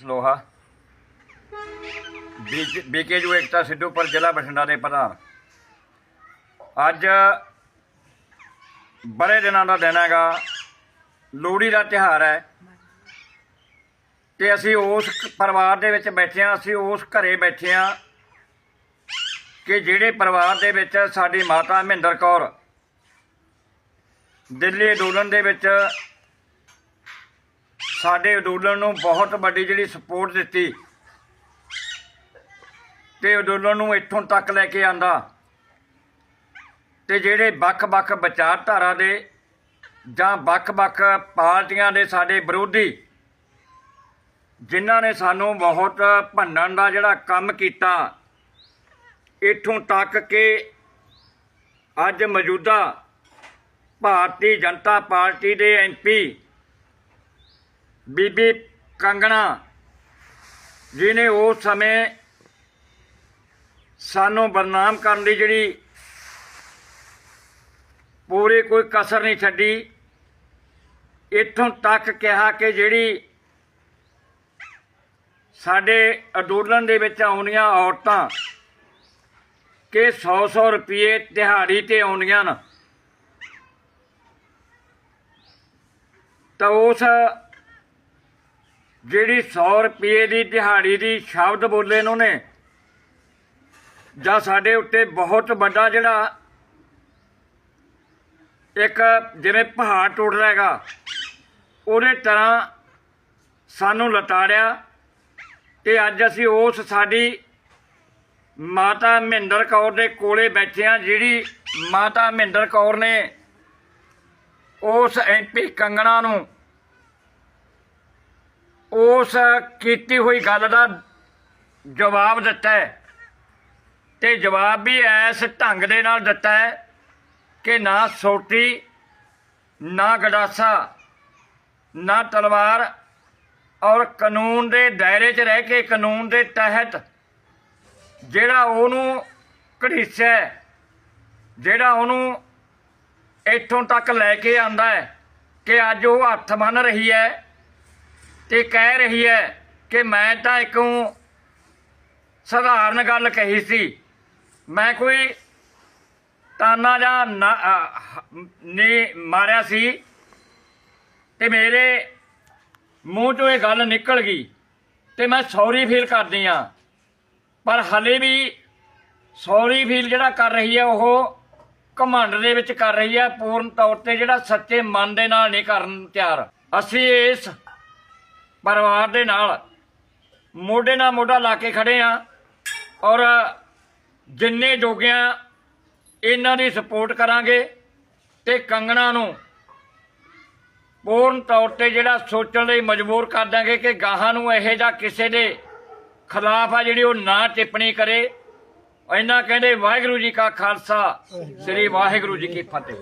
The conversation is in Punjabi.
ਸਲੋਹਾ। ਬੀਕੇਯੂ ਏਕਤਾ ਸਿੱਧੂਪੁਰ ਜ਼ਿਲ੍ਹਾ ਬਠਿੰਡਾ ਦੇ ਪ੍ਰਧਾਨ। ਅੱਜ ਬੜੇ ਦਿਨਾਂ ਦਾ ਦਿਨ ਹੈਗਾ। ਲੋਹੜੀ ਦਾ ਤਿਉਹਾਰ ਹੈ। ਤੇ ਅਸੀਂ ਉਸ ਪਰਿਵਾਰ ਦੇ ਵਿੱਚ ਬੈਠੇ ਹਾਂ, ਅਸੀਂ ਉਸ ਘਰੇ ਬੈਠੇ ਹਾਂ ਕਿ ਜਿਹੜੇ ਪਰਿਵਾਰ ਦੇ ਵਿੱਚ ਸਾਡੀ ਮਾਤਾ ਮਹਿੰਦਰ ਕੌਰ, ਦਿੱਲੀ ਅੰਦੋਲਨ ਦੇ ਵਿੱਚ ਸਾਡੇ ਅੰਦੋਲਨ ਨੂੰ ਬਹੁਤ ਵੱਡੀ ਜਿਹੜੀ ਸਪੋਰਟ ਦਿੱਤੀ। ਤੇ ਅੰਦੋਲਨ ਨੂੰ ਇੱਥੋਂ ਤੱਕ ਲੈ ਕੇ ਆਂਦਾ। ਤੇ ਜਿਹੜੇ ਵੱਖ-ਵੱਖ ਵਿਚਾਰਧਾਰਾ ਦੇ ਜਾਂ ਵੱਖ-ਵੱਖ ਪਾਰਟੀਆਂ ਦੇ ਸਾਡੇ ਵਿਰੋਧੀ, ਜਿਨ੍ਹਾਂ ਨੇ ਸਾਨੂੰ ਬਹੁਤ ਭੰਨਣ ਦਾ ਜਿਹੜਾ ਕੰਮ ਕੀਤਾ, ਇੱਥੋਂ ਤੱਕ ਕਿ ਅੱਜ ਮੌਜੂਦਾ ਭਾਰਤੀ ਜਨਤਾ ਪਾਰਟੀ ਦੇ ਐਮਪੀ ਬੀਬੀ ਕੰਗਣਾ ਜਿਨੇ ਉਸ ਸਮੇਂ ਸਾਨੂੰ ਬਦਨਾਮ ਕਰਨ ਦੀ ਜਿਹੜੀ ਪੂਰੀ ਕੋਈ ਕਸਰ ਨਹੀਂ ਛੱਡੀ, ਇੱਥੋਂ ਤੱਕ ਕਿਹਾ ਕਿ ਜਿਹੜੀ ਸਾਡੇ ਅੰਦੋਲਨ ਦੇ ਵਿੱਚ ਆਉਣੀਆਂ ਔਰਤਾਂ ਕਿ 100-100 ਰੁਪਏ ਦਿਹਾੜੀ ਤੇ ਆਉਂਦੀਆਂ ਨੇ ਤਾਂ ਉਸ ਜਿਹੜੀ 100 ਰੁਪਏ ਦੀ ਦਿਹਾੜੀ ਦੀ ਸ਼ਬਦ ਬੋਲੇ ਇਹਨਾਂ ਨੇ ਜਾਂ ਸਾਡੇ ਉੱਤੇ ਬਹੁਤ ਵੱਡਾ ਜਿਹੜਾ ਇੱਕ ਜਿਵੇਂ ਪਹਾੜ ਟੁੱਟ ਹੈਗਾ, ਉਹਦੇ ਤਰ੍ਹਾਂ ਸਾਨੂੰ ਲਤਾੜਿਆ ਤੇ ਅੱਜ ਅਸੀਂ ਉਸ ਸਾਡੀ ਮਾਤਾ ਮਹਿੰਦਰ ਕੌਰ ਦੇ ਕੋਲੇ ਬੈਠੇ ਹਾਂ, ਜਿਹੜੀ ਮਾਤਾ ਮਹਿੰਦਰ ਕੌਰ ਨੇ ਉਸ ਐਮਪੀ ਕੰਗਣਾ ਨੂੰ ਉਸ ਕੀਤੀ ਹੋਈ ਗੱਲ ਦਾ ਜਵਾਬ ਦਿੱਤਾ ਹੈ। ਤੇ ਜਵਾਬ ਵੀ ਐਸ ਢੰਗ ਦੇ ਨਾਲ ਦਿੱਤਾ ਹੈ ਕਿ ਨਾ ਸੋਟੀ, ਨਾ ਗੜਾਸਾ, ਨਾ ਤਲਵਾਰ ਔਰ ਕਾਨੂੰਨ ਦੇ ਦਾਇਰੇ 'ਚ ਰਹਿ ਕੇ ਕਾਨੂੰਨ ਦੇ ਤਹਿਤ ਜਿਹੜਾ ਉਹਨੂੰ ਘੜੀਸਿਆ ਜਿਹੜਾ ਉਹਨੂੰ ਇੱਥੋਂ ਤੱਕ ਲੈ ਕੇ ਆਂਦਾ ਹੈ ਕਿ ਅੱਜ ਉਹ ਹੱਥ ਬੰਨ ਰਹੀ ਹੈ। ਤੇ ਕਹਿ ਰਹੀ ਹੈ ਕਿ ਮੈਂ ਤਾਂ ਇੱਕੋਂ ਸਧਾਰਨ ਗੱਲ ਕਹੀ ਸੀ। ਮੈਂ ਕੋਈ ਤਾਨਾ ਜਾਂ ਨਾ- ਅਹ, ਨੇ ਮਾਰਿਆ ਸੀ ਤੇ ਮੇਰੇ ਮੂੰਹ ਚੋਂ ਇਹ ਗੱਲ ਨਿਕਲ ਗਈ ਤੇ ਮੈਂ ਸੌਰੀ ਫੀਲ ਕਰਦੀ ਆ ਪਰ ਹਲੇ ਵੀ ਸੌਰੀ ਫੀਲ ਜਿਹੜਾ ਕਰ ਰਹੀ ਹੈ ਉਹ ਘਮੰਡ ਦੇ ਵਿੱਚ ਕਰ ਰਹੀ ਹੈ ਪੂਰਨ ਤੌਰ ਤੇ ਜਿਹੜਾ ਸੱਚੇ ਮਨ ਦੇ ਨਾਲ ਨਹੀਂ ਕਰਨ ਤਿਆਰ। ਅਸੀਂ ਇਸ ਪਰਿਵਾਰ ਦੇ ਨਾਲ ਮੋਢੇ ਨਾਲ ਮੋਢਾ ਲਾ ਕੇ ਖੜੇ ਆ ਔਰ ਜਿੰਨੇ ਜੋਗਿਆਂ ਇਹਨਾਂ ਦੀ ਸਪੋਰਟ ਕਰਾਂਗੇ ਤੇ ਕੰਗਣਾ ਨੂੰ ਪੂਰਨ ਤੌਰ ਤੇ ਜਿਹੜਾ ਸੋਚਣ ਲਈ ਮਜਬੂਰ ਕਰ ਦਾਂਗੇ ਕਿ ਗਾਹਾਂ ਨੂੰ ਇਹੋ ਜਿਹਾ ਕਿਸੇ ਦੇ ਖਿਲਾਫ ਆ ਜਿਹੜੀ ਉਹ ਨਾ ਟਿੱਪਣੀ ਕਰੇ। ਇਹਨਾਂ ਕਹਿੰਦੇ ਵਾਹਿਗੁਰੂ ਜੀ ਕਾ ਖਾਲਸਾ, ਸ੍ਰੀ ਵਾਹਿਗੁਰੂ ਜੀ ਕੀ ਫਤਿਹ।